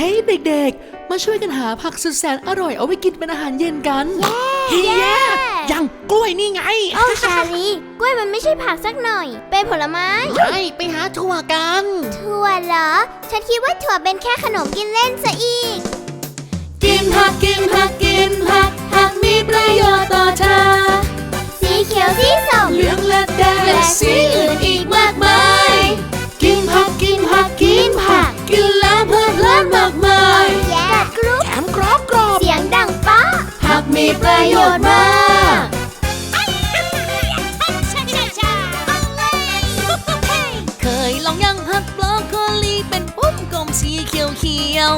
เฮ้ยเด็กๆ มาช่วยกันหาผักสุดแสนอร่อยเอาไว้กินเป็นอาหารเย็นกันเย้ยังกล้วยนี่ไง โอ้ชาลีกล้วยมันไม่ใช่ผักสักหน่อย เป็นผลไม้ใช่ไปหาถั่วกัน ถั่วเหรอ ฉันคิดว่าถั่วเป็นแค่ขนมกินเล่นซะอีก กินผักกินผักกินผัก ประโยชน์มากเคยลองยังหักบรอกโคลีเป็นปุ้มกลมสีเขียวเขียว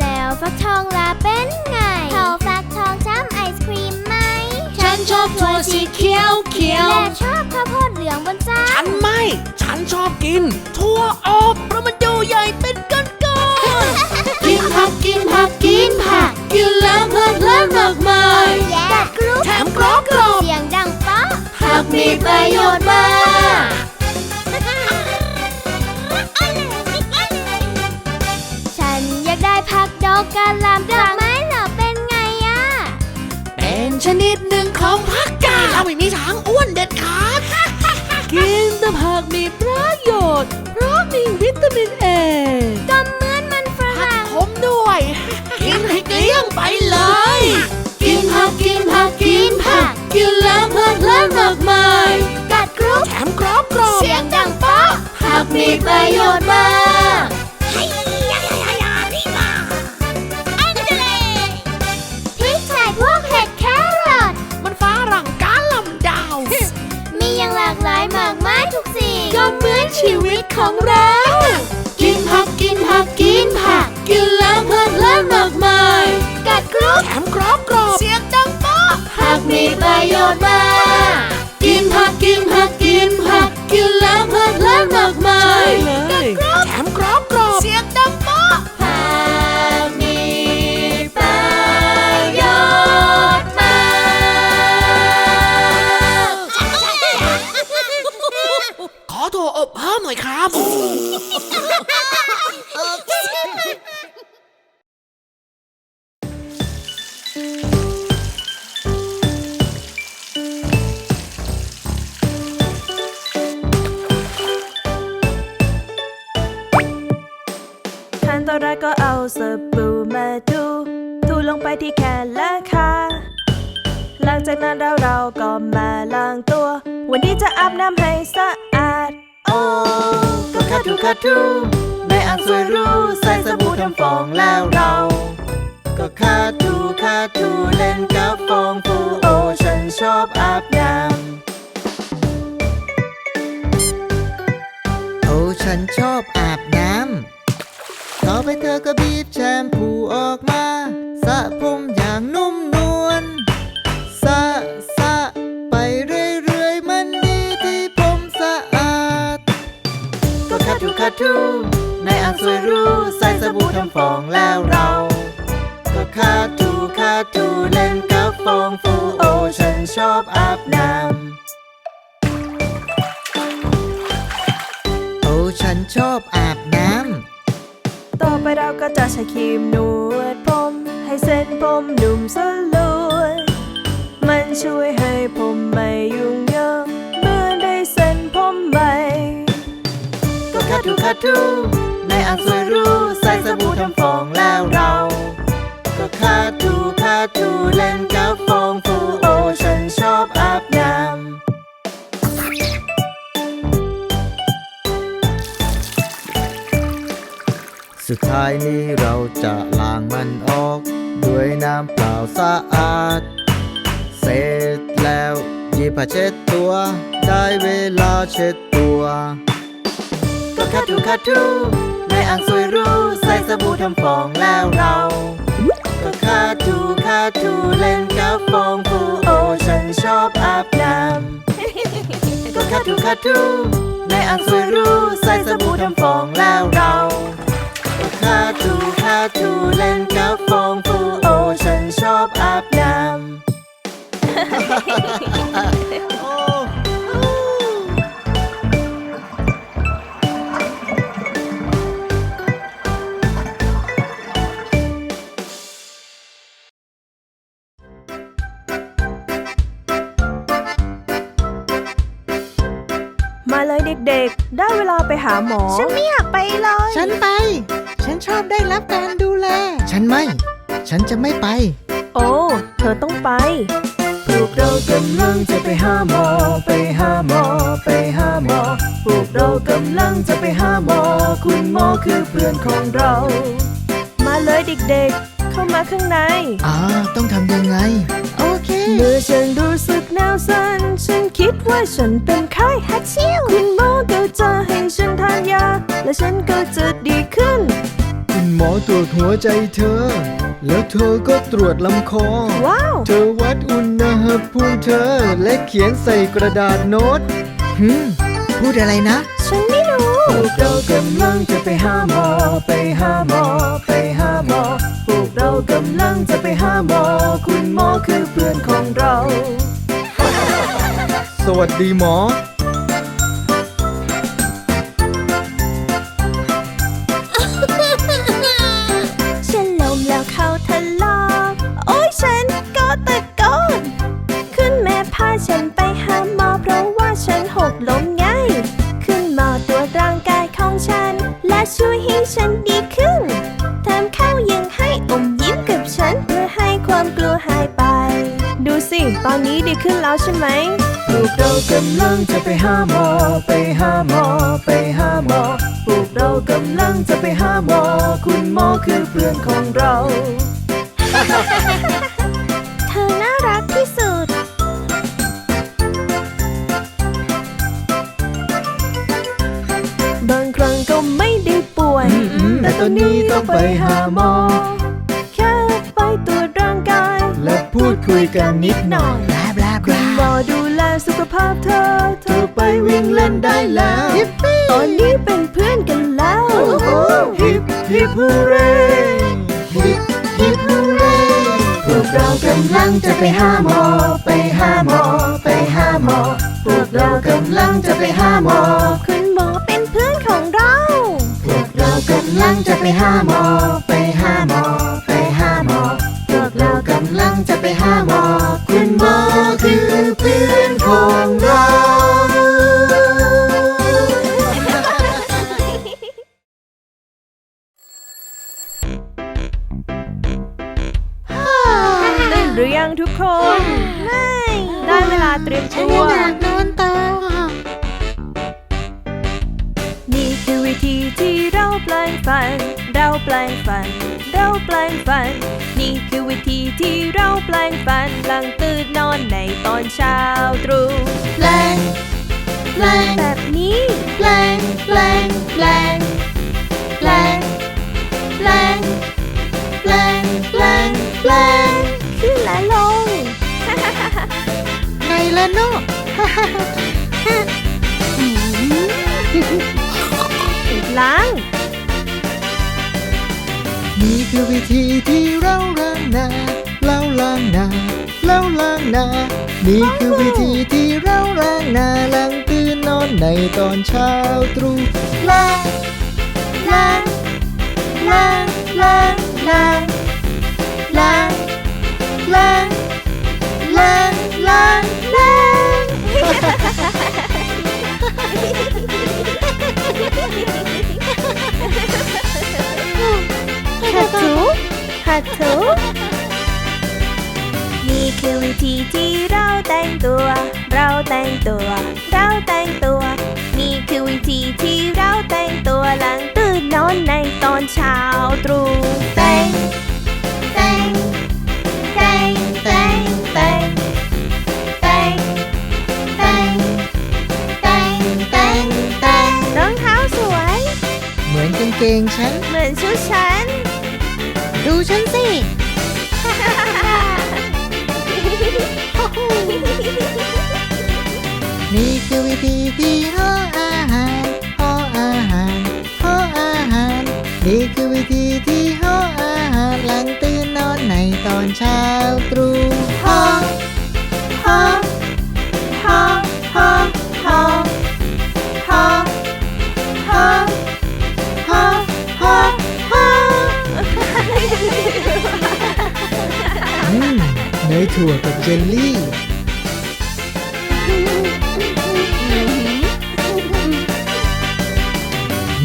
แล้วฟักทองล่ะเป็นไงเขาฟักทองจ้ำไอศครีมไหมๆฉันชอบถั่วสีเขียวเขียวและชอบข้าวโพดเหลืองบนจานฉันไม่ ฉันชอบกินถั่วอบเพราะมันดูใหญ่เป็นก้อน ก้อนๆกินผักกินผักกินผัก กินแล้วเพลิดเพลินมากมายแย่กัดกรุบแถมกรอบกรอบเสียงดังป๊ะผักมีประโยชน์มาก กกินแล้วเพลิดเพลินมากมาย กัดกรุบแถมกรอบกรอบเสียงดังป๊ะผักมีประโยชน์มากพริกไทยพวกเห็ดแครอทมันฟ้ารังกาลำดาว มีอย่างหลากหลายมากมายทุกสิ่งก็เหมือนชีวิตของเรา กินผักกินผักกินผัก ประโยชน์มากกินผักกินผักกินผักกินแล้วเพลิดเพลินมากมายใช่เลยแถมกรอบกรอบเสียงดังป๊อกผักมีประโยชน์มากขอถั่วอบเพิ่มหน่อยครับ สบู่มาดูถูลงไปที่แขนและขาหลังจากนั้นเราเราก็มาล้างตัว วันนี้จะอาบน้ำให้สะอาด โอ้ก็คาทูคาทูไม่อ่านสวยรู้ใส่สบู่ทำฟองแล้วเรา ก็คาทูคาทูเล่นกับฟองฟูโอฉันชอบอาบน้ำโอ้ฉันชอบอาบน้ำ ไปเธอก็บีบแชมพูออกมาสระผมอย่างนุ่มนวลสระสระไปเรื่อยๆ มันดีที่ผมสะอาด ก็คัดทูคัดทูในอ่างสวยรู้ใส่สบู่ทำฟองแล้วเรา ก็คัดทูคัดทูเล่นกับฟองฟูโอฉันชอบอาบน้ำโอ้ฉันชอบอาบน้ำ ไปเราก็จะใช้ครีมนวดผมให้เส้นผมนุ่มสลวยมันช่วยให้ผมไม่ยุ่งยากเมื่อได้เส้นผมใหม่ก็คัดทูคัดทูในอ่างสวยรู้ใส่สบู่ทำฟองแล้วเรา ก็คัดทูคัดทูเล่นกับฟอง สุดท้ายนี้เราจะล้างมันออก ด้วยน้ำเปล่าสะอาด เสร็จแล้วหยิบผ้าเช็ดตัว ได้เวลาเช็ดตัวก็คัดทูคัดทูในอ่างสวยรู้ใส่สบู่ทำฟองแล้วเราก็คัดทูคัดทูเล่นกับฟองฟูโอฉันชอบอาบน้ำก็คัดทูคัดทูในอ่างสวยรู้ใส่สบู่ทำฟองแล้วเรา ฮาทูฮาทูเล่นกับฟองฟูโอฉันชอบอาบน้ำมาเลยเด็กๆ ได้เวลาไปหาหมอ ฉันไม่อยากไปเลย ฉันไป ฉันชอบได้รับการดูแล ฉันไม่ ฉันจะไม่ไป โอ้ เธอต้องไป พวกเรากำลังจะไปหาหมอ ไปหาหมอ ไปหาหมอ พวกเรากำลังจะไปหาหมอ คุณหมอคือเพื่อนของเรา มาเลยเด็กๆ เข้ามาข้างใน อ่า ต้องทำยังไง โอเค เมื่อฉันรู้สึกหนาวสั่นฉันคิดว่าฉันเป็นไข้ฮัดชิวคุณหมอก็จะให้ฉันทานยา และฉันก็จะดีขึ้นคุณ หมอตรวจหัวใจเธอ แล้วเธอก็ตรวจลำคอ ว้าว เธอวัดอุณหภูมิเธอ และเขียนใส่กระดาษโน้ตหืมพูดอะไรนะ ฉันไม่รู้ พวกเรากำลังจะไปหาหมอ ไปหาหมอ ไปหาหมอ พวกเรากำลังจะไปหาหมอ คุณหมอคือเพื่อนของเรา สวัสดีหมอ ดีขึ้นแล้วใช่ไหมพวกเรากำลังจะไปหาหมอ ไปหาหมอ ไปหาหมอพวกเรากำลังจะไปหาหมอ คุณหมอคือเพื่อนของเรา เธอน่ารักที่สุด บางครั้งก็ไม่ได้ป่วย อืมแต่ตอนนี้ต้องไปหาหมอ แค่ไปตรวจร่างกาย และพูดคุยกันนิดหน่อย ดูแลสุขภาพเธอ เธเธออไปวิ่งเล่นได้แล้วฮิปปี้ตอนนี้เป็นเพื่อนกันแล้วฮิปฮิปฮูเร่ฮิปฮิปฮูเร่พวกเรากำลังจะไปหาหมอ ไปหาหมอ ไปหาหมอ พวกเรากำลังจะไปหาหมอ คุณหมอเป็นเพื่อนของเรา พวกเรากำลังจะไปหาหมอ ไปหาหมอ ไปหาหมอ พวกเรากำลังจะไปหาหมอคุณห มอคือเพื่อนของเราตื่นหรือยังทุกคน ไม่ได้เวลาเตรียมฉันตัวอยากนอนต่อนี่คือวิธีที่เราแปลงฟันเรา แปลงฟัน เราแปลงฟัน นี่คือวิธีที่เราแปลงฟันหลังตื่นนอนในตอนเช้าตรู่แปลงแปลงแบบนี้แปลงแปลงแปลงแปลงแปลงแปลงแปลงแปลงขึ้นและลงไงล่ะเนาะอีกล้าง นี่คือวิธีที่เราล้างหน้าเราล้างหน้าเราล้างหน้านี่คือวิธีที่เราล้างหน้าหลังตื่นนอนในตอนเช้าตรู่ล้างล้างล้างล้างล้างล้างล้างล้างล้างล้างาถูนี่คือวิธีที่เราแต่งตัว เราแต่งตัว เราแต่งตัว นี่คือวิธีที่เราแต่งตัวหลังตื่นนอนในตอนเช้าตรู่ ฉันสิ นี่คือวิธีที่ห่ออาหารห่ออาหารห่ออาหาร นี่คือวิธีที่ห่ออาหารหลังตื่นนอนในตอนเช้าตรู่ฮอฮอฮอฮอฮอ นยถั่วกับเจลลี่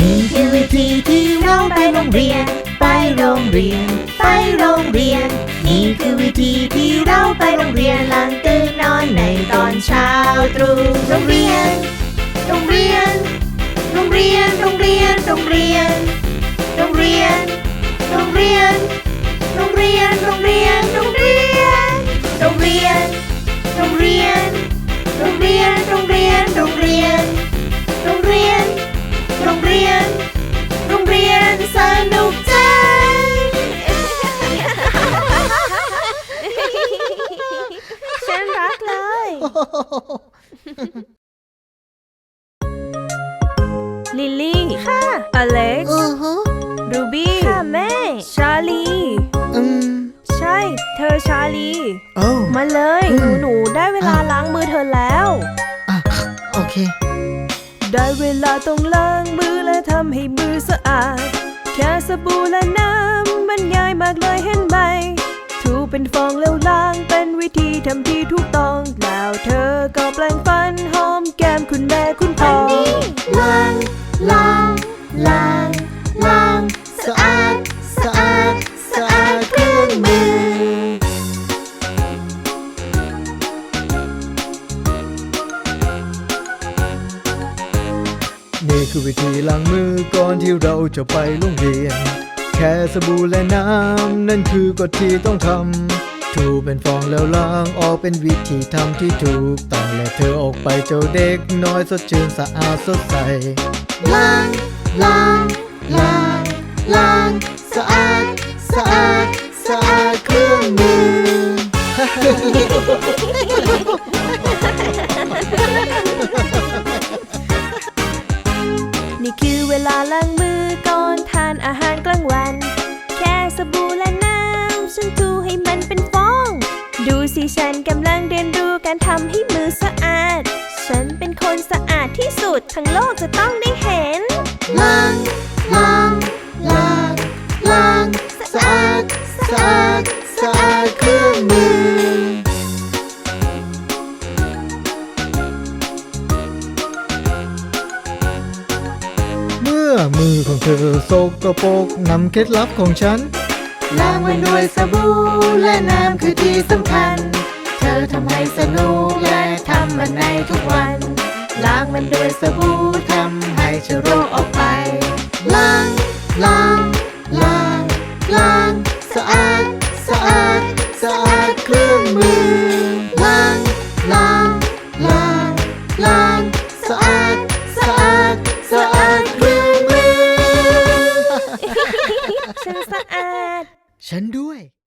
นี่คือวิธีที่เราไปโรงเรียน ไปโรงเรียน ไปโรงเรียน นี่คือวิธีที่เราไปโรงเรียนหลังตื่นนอนในตอนเช้าตรู่โรงเรียน โรงเรียน โรงเรียน โรงเรียน โรงเรียน โรงเรียน โรงเรียน โรงเรียน โรงเรียน เรียน โรงเรียน โรงเรียน โรงเรียน โรงเรียน โรงเรียนสนุกำให้มือสะอาด แค่สบู่และน้ำมันง่ายมากเลยเห็นไหม ถูเป็นฟองแล้วล้างเป็นวิธีทำที่ถูกต้อง แล้วเธอก็แปลงฟันหอมแก้มคุณแม่คุณพ่อล้างล้างล้างล้างสะอาด นี่คือวิธีล้างมือก่อนที่เราจะไปโรงเรียน แค่สบู่และน้ำ นั่นคือกฎที่ต้องทำถูเป็นฟองแล้วล้างออกเป็นวิธีทำที่ถูกต้องและเธอออกไปเจ้าเด็กน้อยสดชื่นสะอาดสดใส ล้าง ล้าง ล้าง ล้าง สะอาด สะอาด สะอาด เคล็ดลับของฉัน ล้างมันด้วยสบู่และน้ำคือที่สำคัญ เธอทำให้สนุกและทำมันในทุกวัน ล้างมันด้วยสบู่ทำให้เชื้อโรคออกไป